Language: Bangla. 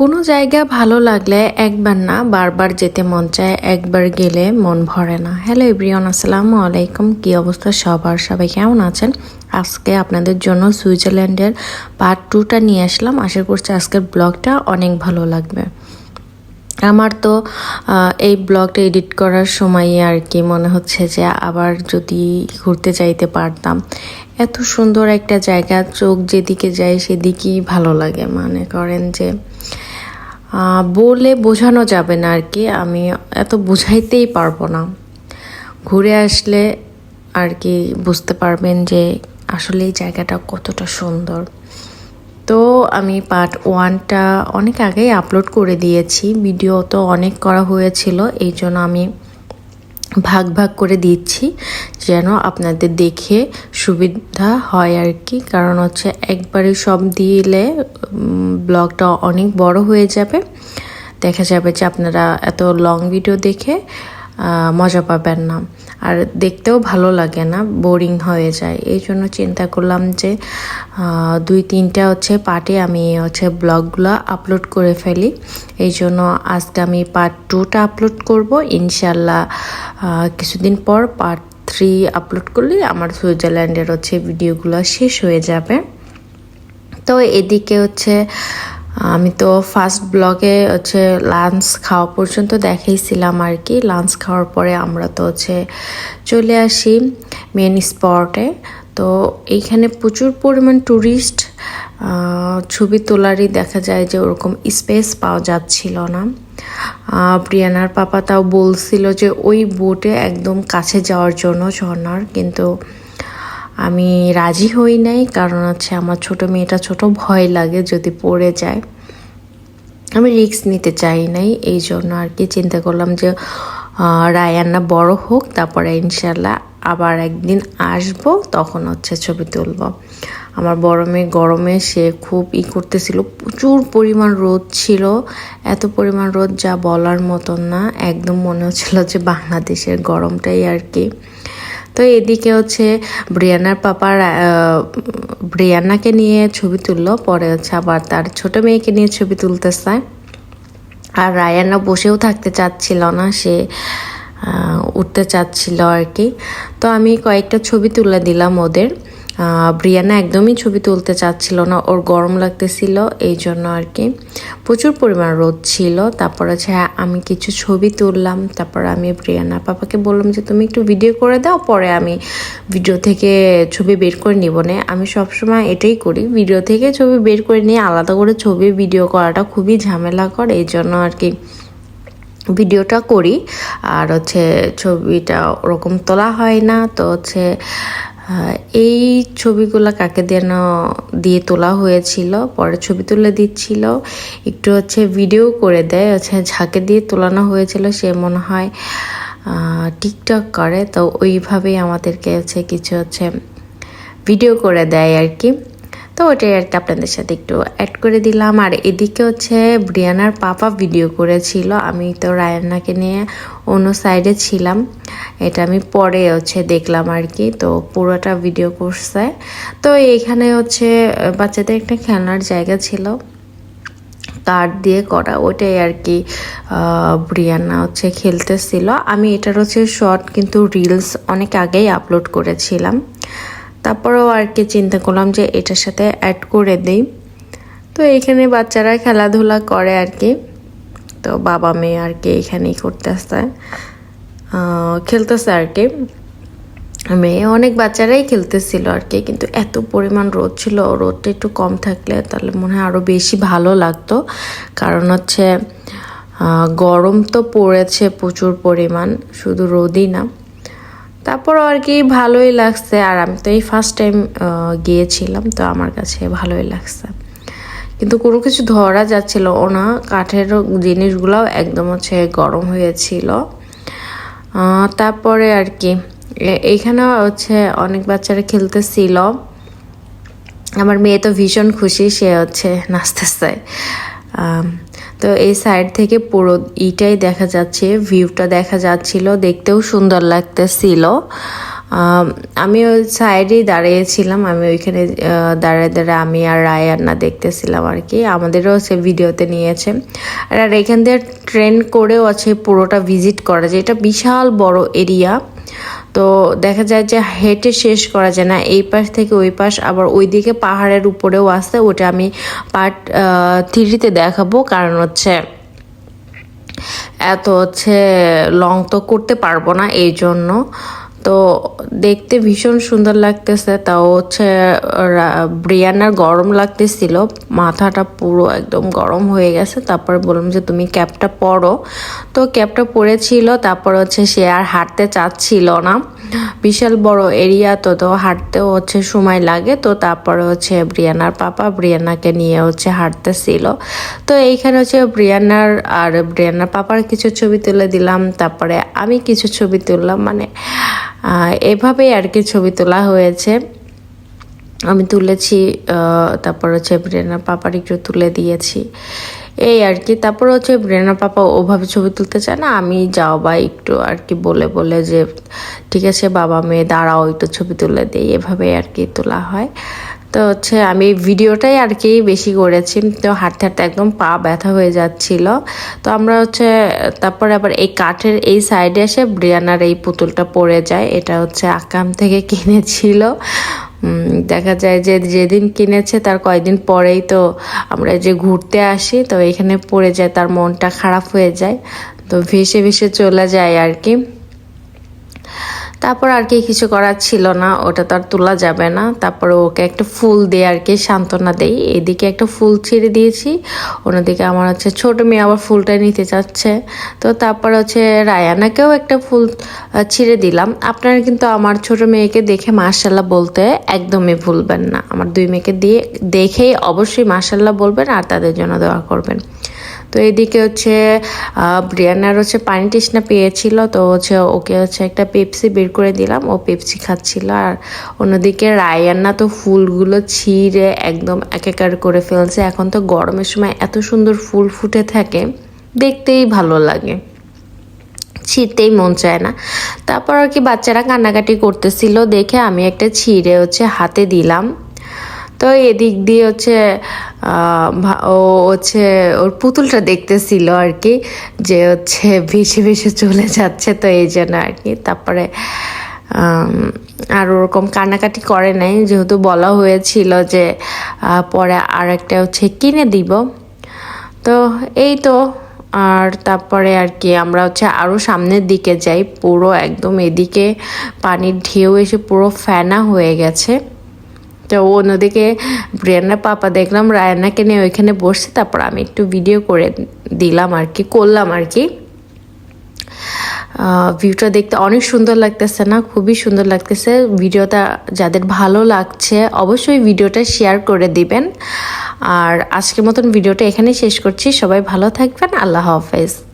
কোনো জায়গা ভালো লাগলে একবার না বারবার যেতে মন চায়, একবার গেলে মন ভরে না। হ্যালো এভরিওয়ান আসসালামু আলাইকুম। কি অবস্থা সবার? সবাই কেমন আছেন? আজকে আপনাদের জন্য সুইজারল্যান্ডের পার্ট টুটা নিয়ে আসলাম। আশা করছি আজকের ব্লগটা অনেক ভালো লাগবে। আমার তো এই ব্লগটা এডিট করার সময় আর কি মনে হচ্ছে যে আবার যদি ঘুরতে যাইতে পারতাম। এত সুন্দর একটা জায়গা, চোখ যেদিকে যায় সেদিকেই ভালো লাগে। মানে করেন যে বলে বোঝানো যাবে না আর কি, আমি এত বুঝাইতেই পারব না। ঘুরে আসলে আর কি বুঝতে পারবেন যে আসলে এই জায়গাটা কতটা সুন্দর। তো আমি পার্ট ওয়ানটা অনেক আগেই আপলোড করে দিয়েছি ভিডিও তো অনেক করা হয়েছিল এই জন্য আমি ভাগ ভাগ করে দিচ্ছি যেন আপনাদের দেখে সুবিধা হয় আর কি। কারণ হচ্ছে একবারে সব দিলে ব্লগটা অনেক বড় হয়ে যাবে। দেখা যাবে যে আপনারা এত লং ভিডিও দেখে মজা পাবেন না। আর দেখতেও ভালো লাগে না বোরিং হয়ে যায়। এই জন্য চিন্তা করলাম যে দুই তিনটা হচ্ছে পার্টে আমি হচ্ছে ব্লগগুলো আপলোড করে ফেলি। এই জন্য আজকে আমি পার্ট টুটা আপলোড করব। ইনশাল্লাহ কিছুদিন পর পার্ট থ্রি আপলোড করলে আমার সুইজারল্যান্ডের হচ্ছে ভিডিওগুলো শেষ হয়ে যাবে। তো এদিকে হচ্ছে, আমি তো ফার্স্ট ব্লগে হচ্ছে লাঞ্চ খাওয়া পর্যন্ত দেখাইছিলাম আর কি। লাঞ্চ খাওয়ার পরে আমরা তো হচ্ছে চলে আসি মেন স্পটে তো এইখানে প্রচুর পরিমাণ ট্যুরিস্ট ছবি তোলারই দেখা যায় যে ওরকম স্পেস পাওয়া যাচ্ছিল না। প্রিয়ানার পাপা তাও বলছিল যে ওই বোটে একদম কাছে যাওয়ার জন্য ঝর্ণার, কিন্তু আমি রাজি হই নাই, কারণ হচ্ছে আমার ছোট মেয়েটা ছোট, ভয় লাগে যদি পড়ে যায়। আমি রিস্ক নিতে চাই নাই, এই জন্য আর কি চিন্তা করলাম যে রায়ান্না বড় হোক, তারপরে ইনশাল্লাহ আবার একদিন আসব, তখন হচ্ছে ছবি তুলব। আমার বড় মেয়ে গরমে সে খুব ই করতেছিল। প্রচুর পরিমাণ রোদ ছিল। এত পরিমাণ রোদ যা বলার মতন না। একদম মনে হচ্ছিল যে বাংলাদেশের গরমটাই আর কি। তো এদিকে হচ্ছে ব্রিয়ানার পাপার ব্রিয়ানাকে নিয়ে ছবি তুললো। পরে হচ্ছে আবার তার ছোট মেয়েকে নিয়ে ছবি তুলতেছে। আর রায়ানা বসেও থাকতে চাচ্ছিল না। সে উঠতে চাচ্ছিল আর কি। তো আমি কয়েকটা ছবি তুলে দিলাম ওদের। ব্রিয়ানা একদমই ছবি তুলতে চাচ্ছিল না ওর গরম লাগতেছিল এই জন্য আর কি। প্রচুর পরিমাণ রোদ ছিল তারপর হচ্ছে হ্যাঁ, আমি কিছু ছবি তুললাম। তারপর আমি ব্রিয়ানা পাপাকে বললাম যে তুমি একটু ভিডিও করে দাও পরে আমি ভিডিও থেকে ছবি বের করে নিব। না আমি সবসময় এটাই করি ভিডিও থেকে ছবি বের করে নিয়ে আলাদা করে ছবি ভিডিও করাটা খুবই ঝামেলা করে এই জন্য আর কি ভিডিওটা করি। আর হচ্ছে ছবিটা ওরকম তোলা হয় না তো হচ্ছে এই ছবিগুলো কাকে যেন দিয়ে তোলা হয়েছিল পরে ছবি তুলে দিচ্ছিল, একটু হচ্ছে ভিডিও করে দেয়, হচ্ছে ঝাঁকে দিয়ে তোলানো হয়েছিল, সে মনে হয় টিকটক করে, তো ওইভাবেই আমাদেরকে হচ্ছে কিছু হচ্ছে ভিডিও করে দেয় আর কি। তো ওটাই আর কি আপনাদের সাথে একটু অ্যাড করে দিলাম। আর এদিকে হচ্ছে ব্রিয়ানার পাপা ভিডিও করেছিল। আমি তো রায়ান্নাকে নিয়ে অন্য সাইডে ছিলাম। এটা আমি পরে হচ্ছে দেখলাম আর কি। তো পুরোটা ভিডিও করছে। তো এখানে হচ্ছে বাচ্চাদের একটা খেলনার জায়গা ছিল। কার্ড দিয়ে করা। ওটাই আর কি ব্রিয়ানা হচ্ছে খেলতেছিল। আমি এটার হচ্ছে শর্ট কিন্তু রিলস অনেক আগেই আপলোড করেছিলাম। তারপরেও আর কি চিন্তা করলাম যে এটার সাথে অ্যাড করে দেই। তো এখানে বাচ্চারা খেলাধুলা করে আর কি। তো বাবা মেয়ে আর কি এখানেই করতেছে। আহ, খেলতেছে আর কি। মেয়ে অনেক বাচ্চারাই খেলতেছিল আর কি কিন্তু এত পরিমাণ রোদ ছিল রোদটা একটু কম থাকলে তাহলে মনে হয় আরও বেশি ভালো লাগতো। কারণ হচ্ছে গরম তো পড়েছে প্রচুর পরিমাণ শুধু রোদই না। তারপর আর কি ভালোই লাগছে, আর আমি তো এই ফার্স্ট টাইম গিয়েছিলাম, তো আমার কাছে ভালোই লাগছে। কিন্তু কোনো কিছু ধরা যাচ্ছিল না, কাঠের জিনিসগুলোও একদম হচ্ছে গরম হয়েছিল। তারপরে আর কি এইখানে হচ্ছে অনেক বাচ্চারা খেলতেছিল। আমার মেয়ে তো ভীষণ খুশি, সে হচ্ছে নাচতেছে। তো এই সাইড থেকে পুরো ইটাই দেখা যাচ্ছে, ভিউটা দেখা যাচ্ছিল, দেখতেও সুন্দর লাগতেছিল। আমি ওই সাইডেই দাঁড়িয়েছিলাম, আমি ওইখানে দাঁড়ায় দাঁড়িয়ে আমি আর রায়ান্না দেখতেছিলাম আর কি। আমাদেরও সে ভিডিওতে নিয়েছে। আর এখান দিয়ে ট্রেন করেও আছে পুরোটা ভিজিট করা যায় এটা বিশাল বড় এরিয়া। তো দেখা যায় যে হেঁটে শেষ করা যায় না। এই পাশ থেকে ওই পাশ, আবার ওইদিকে পাহাড়ের উপরেও আছে, ওটা আমি পার্ট থ্রিতে দেখাবো। কারণ হচ্ছে, এত হচ্ছে লং তো করতে পারব না এই জন্য তো দেখতে ভীষণ সুন্দর লাগতেছে। তাও হচ্ছে ব্রিয়ানার গরম লাগতেছিল। মাথাটা পুরো একদম গরম হয়ে গেছে। তারপরে বললাম যে, তুমি ক্যাপটা পরো। তো ক্যাপটা পরেছিল। তারপর হচ্ছে সে আর হাঁটতে চাচ্ছিল না। বিশাল বড় এরিয়া, তো তো হাঁটতেও হচ্ছে সময় লাগে। তো তারপরে হচ্ছে ব্রিয়ানার পাপা ব্রিয়ানাকে নিয়ে হচ্ছে হাঁটতেছিল। তো এইখানে হচ্ছে ব্রিয়ানার আর ব্রিয়ানার পাপার কিছু ছবি তুলে দিলাম। তারপরে আমি কিছু ছবি তুললাম। মানে এভাবেই আর কি ছবি তোলা হয়েছে। আমি তুলেছি তারপর হচ্ছে ব্রেনার পাপার একটু তুলে দিয়েছি। এই আর কি, তারপর হচ্ছে ব্রেনার পাপা ওভাবে ছবি তুলতে চায় না, আমি যাও বা একটু আর কি বলে বলে যে, ঠিক আছে বাবা মেয়ে, দাঁড়াও, একটু ছবি তুলে দিই। এভাবে আর কি তোলা হয়। তো হচ্ছে আমি ভিডিওটাই আর কি বেশি করেছি। তো হাঁটতে হাঁটতে একদম পা ব্যথা হয়ে যাচ্ছিল। তো আমরা হচ্ছে, তারপরে আবার এই কাঠের এই সাইডে এসে ব্রিয়ানার এই পুতুলটা পড়ে যায় এটা হচ্ছে আকাম থেকে কিনেছিল। দেখা যায় যে যেদিন কিনেছে তার কয়েকদিন পরেই তো আমরা যে ঘুরতে আসি, তো এখানে পড়ে যায়, তার মনটা খারাপ হয়ে যায়। তো ভেসে ভেসে চলে যায় আর কি। তারপর আর কি কিছু করার ছিল না, ওটা তো আর তোলা যাবে না। তারপরে ওকে একটা ফুল দিয়ে আর কি সান্ত্বনা দেই। এদিকে একটা ফুল ছিঁড়ে দিয়েছি, অন্যদিকে আমার হচ্ছে ছোট মেয়ে আবার ফুলটা নিতে চাচ্ছে। তো তারপর হচ্ছে রায়ানাকেও একটা ফুল ছিঁড়ে দিলাম। আপনারা কিন্তু আমার ছোট মেয়েকে দেখে মার্শাল্লাহ বলতে একদমই ভুলবেন না। আমার দুই মেয়েকে দিয়ে, দেখেই অবশ্যই মার্শাল্লাহ বলবেন আর তাদের জন্য দোয়া করবেন। তো এদিকে হচ্ছে ব্রিয়ানার হচ্ছে পানি তৃষ্ণা পেয়েছিল, তো হচ্ছে ওকে হচ্ছে একটা পেপসি বের করে দিলাম, ও পেপসি খাচ্ছিল। আর অন্যদিকে রায়ান্না তো ফুলগুলো ছিঁড়ে একদম একাকার করে ফেলছে। এখন তো গরমের সময় এত সুন্দর ফুল ফুটে থাকে, দেখতেই ভালো লাগে। ছিঁড়তেই মন চায় না। তারপর আর কি বাচ্চারা কান্নাকাটি করতেছিল, দেখে আমি একটা ছিঁড়ে হচ্ছে হাতে দিলাম। তো এদিক দিয়ে হচ্ছে ও হচ্ছে, ওর পুতুলটা দেখতেছিল আর কি, যে হচ্ছে ভেসে ভেসে চলে যাচ্ছে তো এই জন্য আর কি। তারপরে আর ওরকম কান্নাকাটি করে নাই। যেহেতু বলা হয়েছিল যে পরে আর একটা হচ্ছে কিনে দিব। তো এই তো, আর তারপরে আর কি আমরা হচ্ছে আরও সামনের দিকে যাই। পুরো একদম এদিকে পানির ঢেউ এসে পুরো ফেনা হয়ে গেছে। তো অন্যদিকে ব্রিয়ানা পাপা দেখলাম রায়ানাকে নিয়ে ওইখানে বসছে, তারপর আমি একটু ভিডিও করে দিলাম আর কি, করলাম আর কি। ভিউটা দেখতে অনেক সুন্দর লাগতেছে না? খুবই সুন্দর লাগতেছে। ভিডিওটা যাদের ভালো লাগছে, অবশ্যই ভিডিওটা শেয়ার করে দিবেন। আর আজকের মতন ভিডিওটা এখানেই শেষ করছি। সবাই ভালো থাকবেন। আল্লাহ হাফেজ।